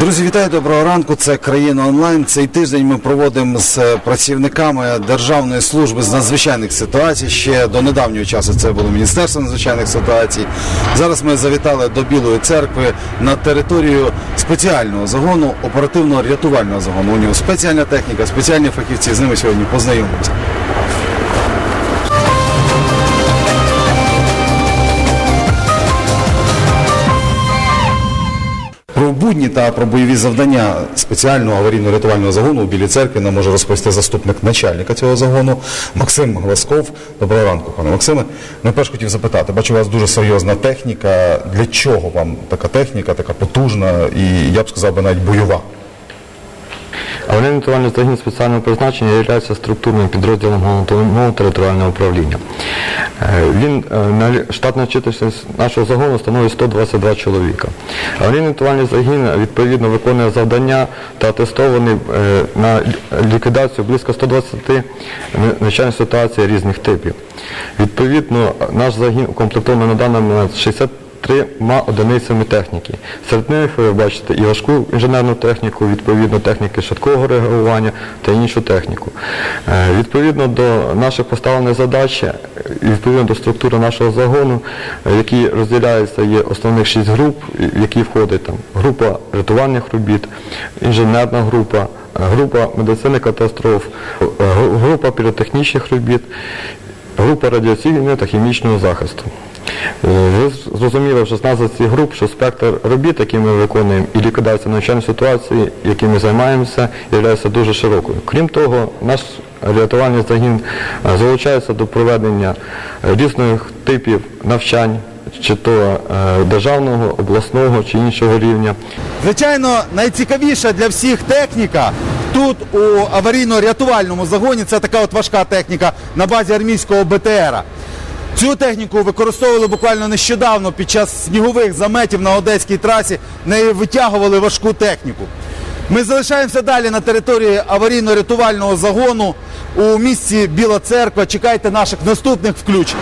Друзі, вітаю доброго ранку. Це країна онлайн. Цей тиждень ми проводимо з е, працівниками Державної служби з надзвичайних ситуацій. Ще до недавнього часу це було Міністерство надзвичайних ситуацій. Зараз ми завітали до Білої церкви на територію спеціального загону, оперативного рятувального загону. У нього спеціальна техніка, спеціальні фахівці. З ними сьогодні познайомимося. Будні та про бойові завдання спеціального аварійно-рятувального загону у Білій церкві нам може розповісти заступник начальника цього загону Максим Гласков. Доброго ранку, пане Максиме. Найперш хотів запитати, бачу, у вас дуже серйозна техніка. Для чого вам така техніка, така потужна і я б сказав навіть бойова? Аварійно-рятувальний загін спеціального призначення є структурним підрозділом головного територіального управління. Е, Він е, на штатна чисельність нашого загону становить 122 чоловіка. Аварійно-рятувальний загін відповідно виконує завдання та атестований е, на ліквідацію близько 120 навчальних ситуацій різних типів. Відповідно, наш загін укомплектований на даний момент 60 трьома одиницями техніки. Серед них ви бачите і важку інженерну техніку, відповідно техніки швидкого реагування та іншу техніку. Е, Відповідно до наших поставлених задач, е, відповідно до структури нашого загону, е, які розділяються, є основних шість груп, в які входить там група рятувальних робіт, інженерна група, група медицини катастроф, група піротехнічних робіт, група радіаційного та хімічного захисту. Е, Ви зрозуміли назви цих груп, що спектр робіт, які ми виконуємо, і ліквідація надзвичайної ситуації, якими займаємося, є дуже широкою. Крім того, наш рятувальний загін е, залучається до проведення е, різних типів навчань, чи то державного, обласного чи іншого рівня. Звичайно, найцікавіша для всіх техніка тут у аварійно-рятувальному загоні це така от важка техніка на базі армійського БТРа. Цю техніку використовували буквально нещодавно під час снігових заметів на одеській трасі. не витягували важку техніку. Ми залишаємося далі на території аварійно-рятувального загону у місті Біла Церква. Чекайте наших наступних включень.